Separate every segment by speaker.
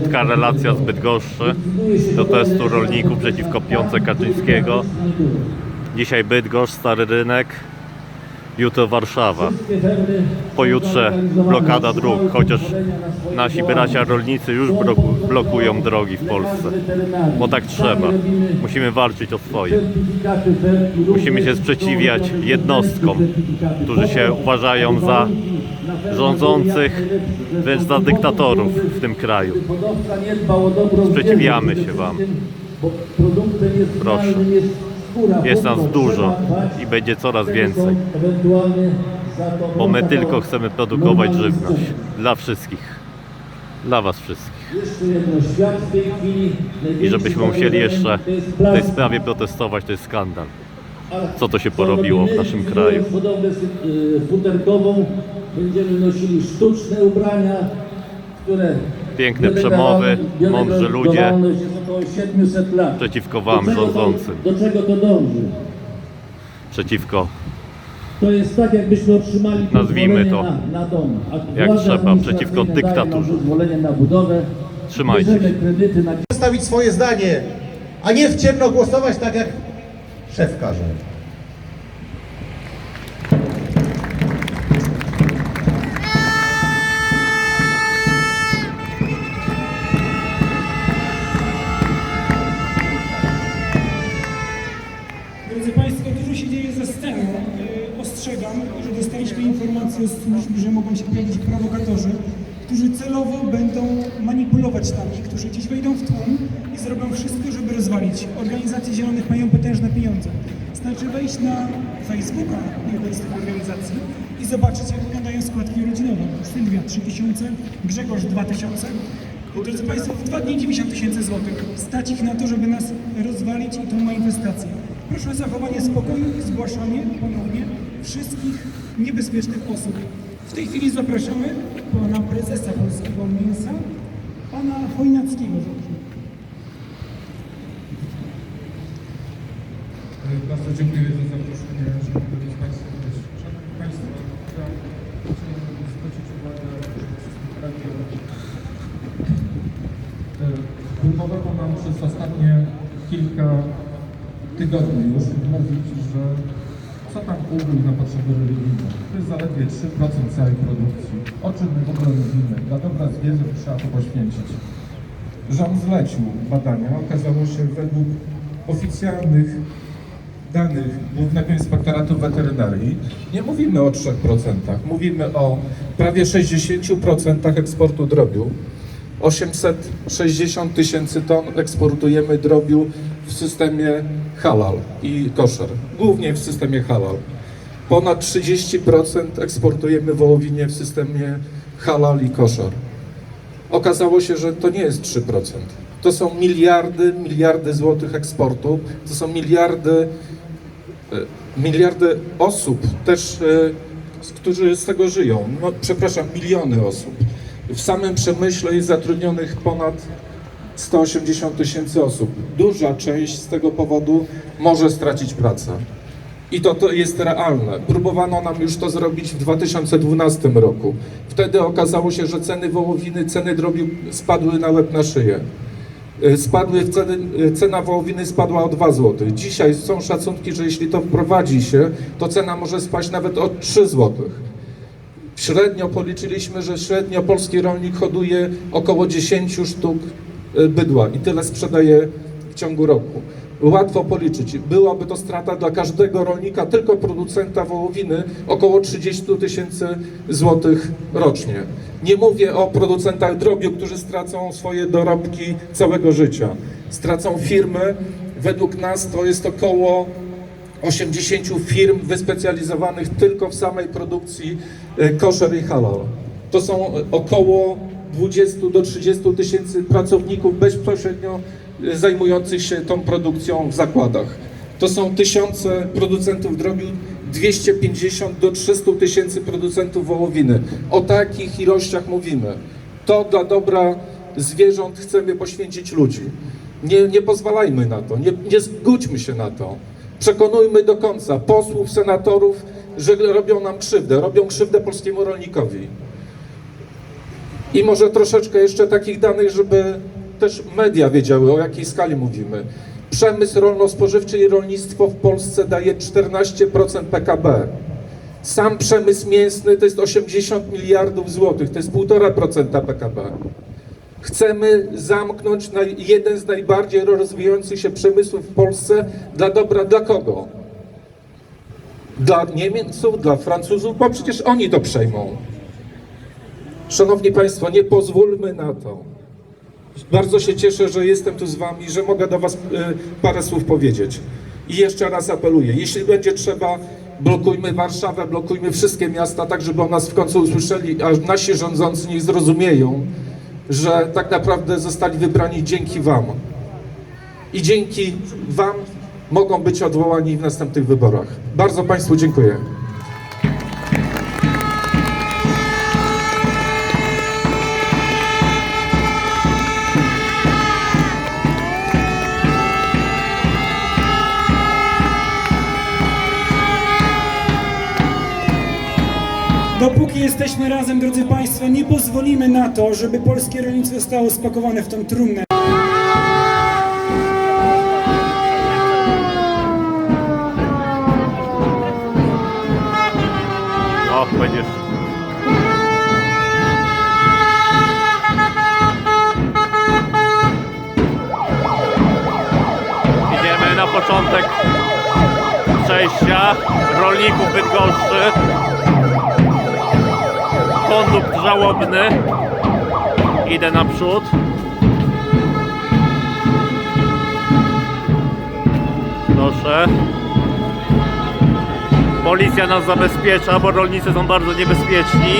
Speaker 1: krótka relacja z Bydgoszczy do testu rolników przeciwko Piące Kaczyńskiego. Dzisiaj Bydgoszcz, Stary Rynek, jutro Warszawa. Pojutrze blokada dróg, chociaż nasi bracia rolnicy już bloku- blokują drogi w Polsce. Bo tak trzeba. Musimy walczyć o swoje. Musimy się sprzeciwiać jednostkom, którzy się uważają za rządzących, wręcz za dyktatorów w tym kraju. Sprzeciwiamy się Wam. Proszę. Jest nas dużo i będzie coraz więcej, bo my tylko chcemy produkować żywność. dla wszystkich, dla Was wszystkich. I żebyśmy musieli jeszcze w tej sprawie protestować, to jest skandal. Co to się porobiło w naszym kraju?
Speaker 2: Y, futerkową. Będziemy nosili sztuczne ubrania, które
Speaker 1: Piękne przemowy, mądrzy ludzie
Speaker 2: około 700 lat.
Speaker 1: przeciwko Wam
Speaker 2: Do
Speaker 1: rządzącym,
Speaker 2: Do czego to dąży?
Speaker 1: przeciwko
Speaker 2: To jest tak, jakbyśmy otrzymali
Speaker 1: Nazwijmy to,
Speaker 2: na, na dom. A
Speaker 1: jak trzeba, przeciwko dyktaturze.
Speaker 2: pozwolenie na budowę.
Speaker 1: Trzymajcie się.
Speaker 2: kredyty na
Speaker 3: przedstawić swoje zdanie, a nie w ciemno głosować tak jak szef każe.
Speaker 4: Się dzieje za sceną. E, Ostrzegam, że dostaliśmy informację od służb, że mogą się pojawić prowokatorzy, którzy celowo będą manipulować nami, którzy gdzieś wejdą w tłum i zrobią wszystko, żeby rozwalić. Organizacje zielonych mają potężne pieniądze. Znaczy wejść na Facebooka jednej z tych organizacji i zobaczyć, jak wyglądają składki rodzinowe. Sylwia 3000, Grzegorz 2000. Drodzy Państwo, w dwa dni 90 tysięcy złotych. Stać ich na to, żeby nas rozwalić i tą manifestację. Proszę o zachowanie spokoju i zgłaszanie ponownie wszystkich niebezpiecznych osób. W tej chwili zapraszamy pana prezesa Polskiego Mięsa, pana Chojnackiego.
Speaker 5: Bardzo dziękuję za zaproszenie, szanowni państwo. Szanowni państwo, chciałbym zwrócić uwagę. E, nam przez ostatnie kilka tygodni już mówić, że co tam ugół na potrzeby religijne. To jest zaledwie 3% całej produkcji. O czym my w ogóle mówimy? Dla dobra zwierząt trzeba to poświęcić. Rząd zlecił badania. Okazało się według oficjalnych danych Głównego Inspektoratu Weterynarii nie mówimy o 3%, mówimy o prawie 60% eksportu drobiu. 860 tysięcy ton eksportujemy drobiu w systemie halal i koszer, głównie w systemie halal. Ponad 30% eksportujemy wołowinie w systemie halal i koszer. Okazało się, że to nie jest 3%. To są miliardy, miliardy złotych eksportu, to są miliardy e, miliardy osób też, e, którzy z tego żyją. No, przepraszam, miliony osób. W samym przemyśle jest zatrudnionych ponad 180 tysięcy osób. Duża część z tego powodu może stracić pracę. I to, to jest realne. Próbowano nam już to zrobić w 2012 roku. Wtedy okazało się, że ceny wołowiny, ceny drobiu spadły na łeb na szyję. Y, Spadły ceny, y, cena wołowiny spadła o 2 zł. Dzisiaj są szacunki, że jeśli to wprowadzi się, to cena może spaść nawet o 3 zł. Średnio policzyliśmy, że średnio polski rolnik hoduje około 10 sztuk y, bydła i tyle sprzedaje w ciągu roku. Łatwo policzyć. Byłaby to strata dla każdego rolnika, tylko producenta wołowiny, około 30 tysięcy złotych rocznie. Nie mówię o producentach drobiu, którzy stracą swoje dorobki całego życia. Stracą firmy. Według nas to jest około 80 firm wyspecjalizowanych tylko w samej produkcji e, koszer i halal. To są e, około 20 do 30 tysięcy pracowników bezpośrednio e, zajmujących się tą produkcją w zakładach. To są tysiące producentów drobiu, 250 do 300 tysięcy producentów wołowiny. O takich ilościach mówimy. To dla dobra zwierząt chcemy poświęcić ludzi. Nie, nie pozwalajmy na to, nie, nie zgódźmy się na to. Przekonujmy do końca posłów, senatorów, że robią nam krzywdę, robią krzywdę polskiemu rolnikowi. I może troszeczkę jeszcze takich danych, żeby też media wiedziały, o jakiej skali mówimy. Przemysł rolno-spożywczy i rolnictwo w Polsce daje 14% PKB. Sam przemysł mięsny to jest 80 miliardów złotych, to jest 1,5% PKB. Chcemy zamknąć jeden z najbardziej rozwijających się przemysłów w Polsce dla dobra dla kogo? Dla Niemców, dla Francuzów, bo przecież oni to przejmą. Szanowni Państwo, nie pozwólmy na to. Bardzo się cieszę, że jestem tu z Wami, że mogę do Was y, parę słów powiedzieć. I jeszcze raz apeluję, jeśli będzie trzeba, blokujmy Warszawę, blokujmy wszystkie miasta, tak żeby o nas w końcu usłyszeli, a nasi rządzący niech zrozumieją, że tak naprawdę zostali wybrani dzięki Wam. I dzięki Wam mogą być odwołani w następnych wyborach. Bardzo Państwu dziękuję.
Speaker 4: Dopóki jesteśmy razem, drodzy Państwo, nie pozwolimy na to, żeby polskie rolnictwo zostało spakowane w tą trumnę.
Speaker 1: Idziemy na początek przejścia rolników Bydgoszczy. Kondukt żałobny. Idę naprzód. Proszę. Policja nas zabezpiecza, bo rolnicy są bardzo niebezpieczni.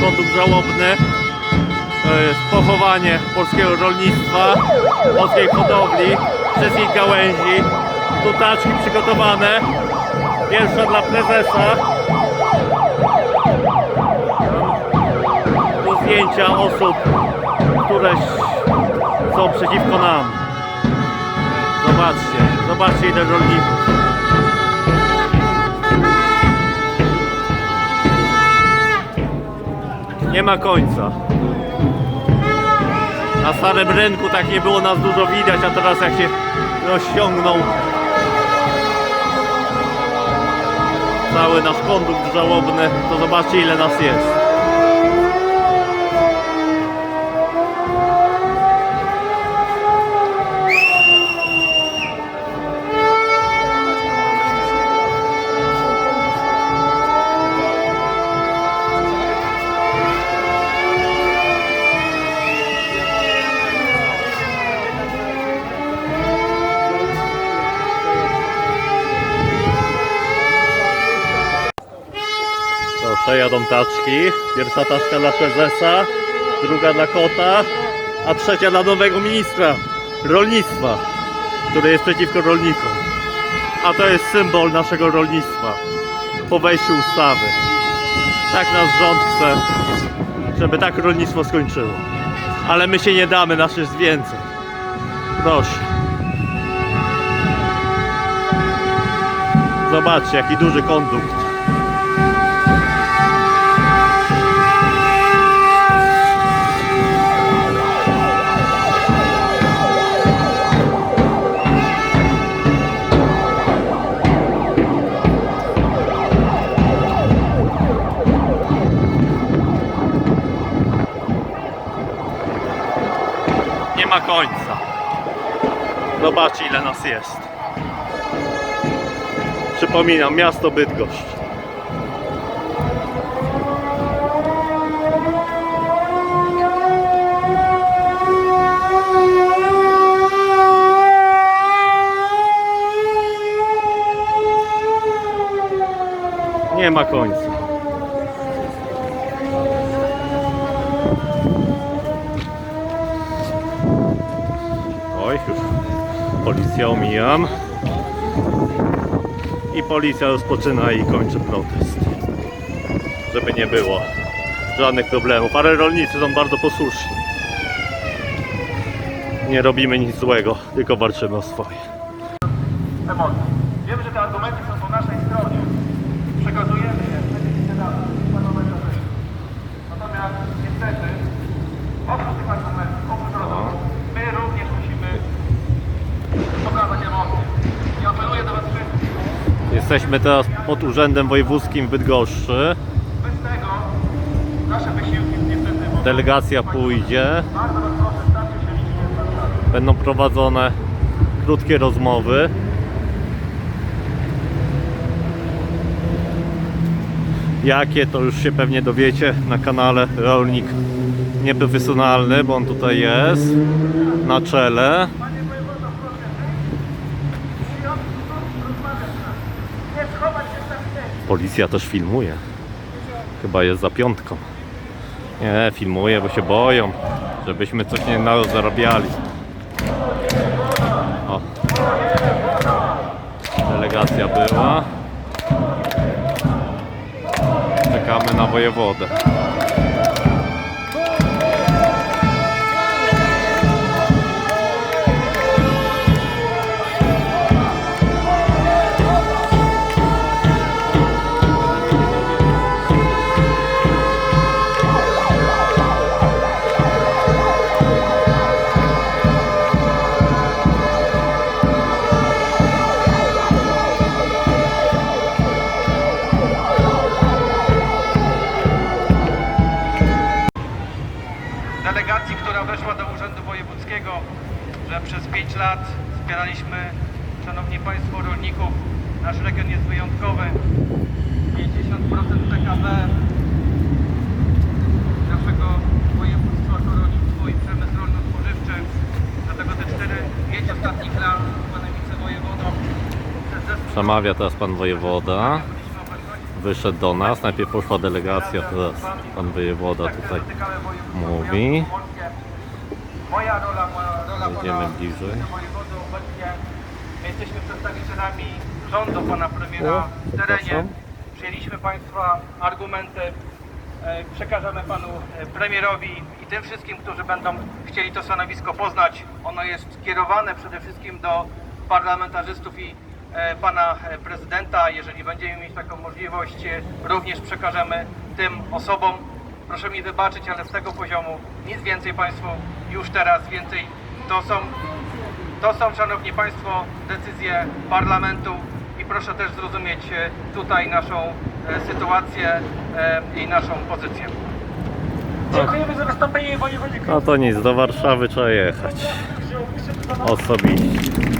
Speaker 1: Kondukt żałobny. To jest pochowanie polskiego rolnictwa, polskiej hodowli, wszystkich gałęzi. Tu taczki przygotowane. Pierwsza dla prezesa. Tu zdjęcia osób, które są przeciwko nam. Zobaczcie, zobaczcie ile rolników. Nie ma końca. Na starym rynku tak nie było nas dużo widać, a teraz jak się rozciągnął cały nasz kondukt żałobny, to zobaczcie ile nas jest. Proszę, jadą taczki. Pierwsza taczka dla prezesa, druga dla kota, a trzecia dla nowego ministra rolnictwa, który jest przeciwko rolnikom. A to jest symbol naszego rolnictwa po wejściu ustawy. Tak nasz rząd chce, żeby tak rolnictwo skończyło. Ale my się nie damy, nasz jest więcej. Proszę. Zobaczcie, jaki duży kondukt. Ma końca. Zobaczcie ile nas jest. Przypominam, miasto Bydgoszcz. Nie ma końca. Oj, już policja omijam. I policja rozpoczyna i kończy protest. Żeby nie było żadnych problemów. Ale rolnicy są bardzo posłuszni. Nie robimy nic złego, tylko walczymy o swoje. Jesteśmy teraz pod Urzędem Wojewódzkim w Bydgoszczy. Delegacja pójdzie. Będą prowadzone krótkie rozmowy. Jakie to już się pewnie dowiecie na kanale Rolnik Nieprofesjonalny, bo on tutaj jest na czele.
Speaker 6: Nie schować się tam gdzieś.
Speaker 1: Policja też filmuje. Chyba jest za piątką. Nie, filmuje, bo się boją, żebyśmy coś nie zarabiali. O. Delegacja była. Czekamy na wojewodę. Przemawia teraz pan wojewoda. Wyszedł do nas. Najpierw poszła delegacja, teraz pan wojewoda tutaj mówi.
Speaker 6: Moja rola, moja rola
Speaker 1: Wejdziemy
Speaker 6: pana
Speaker 1: bliżej.
Speaker 6: jesteśmy przedstawicielami rządu pana premiera w terenie. Przyjęliśmy państwa argumenty. e, Przekażemy panu e, premierowi i tym wszystkim, którzy będą chcieli to stanowisko poznać. Ono jest kierowane przede wszystkim do parlamentarzystów i pana e, prezydenta. Jeżeli będziemy mieć taką możliwość, e, również przekażemy tym osobom. Proszę mi wybaczyć, ale z tego poziomu nic więcej Państwu już teraz więcej. To są, to są, Szanowni Państwo, decyzje parlamentu i proszę też zrozumieć e, tutaj naszą e, sytuację e, i naszą pozycję. Dziękujemy za wystąpienie wojewodzie.
Speaker 1: No to nic, do Warszawy trzeba jechać. Osobiście.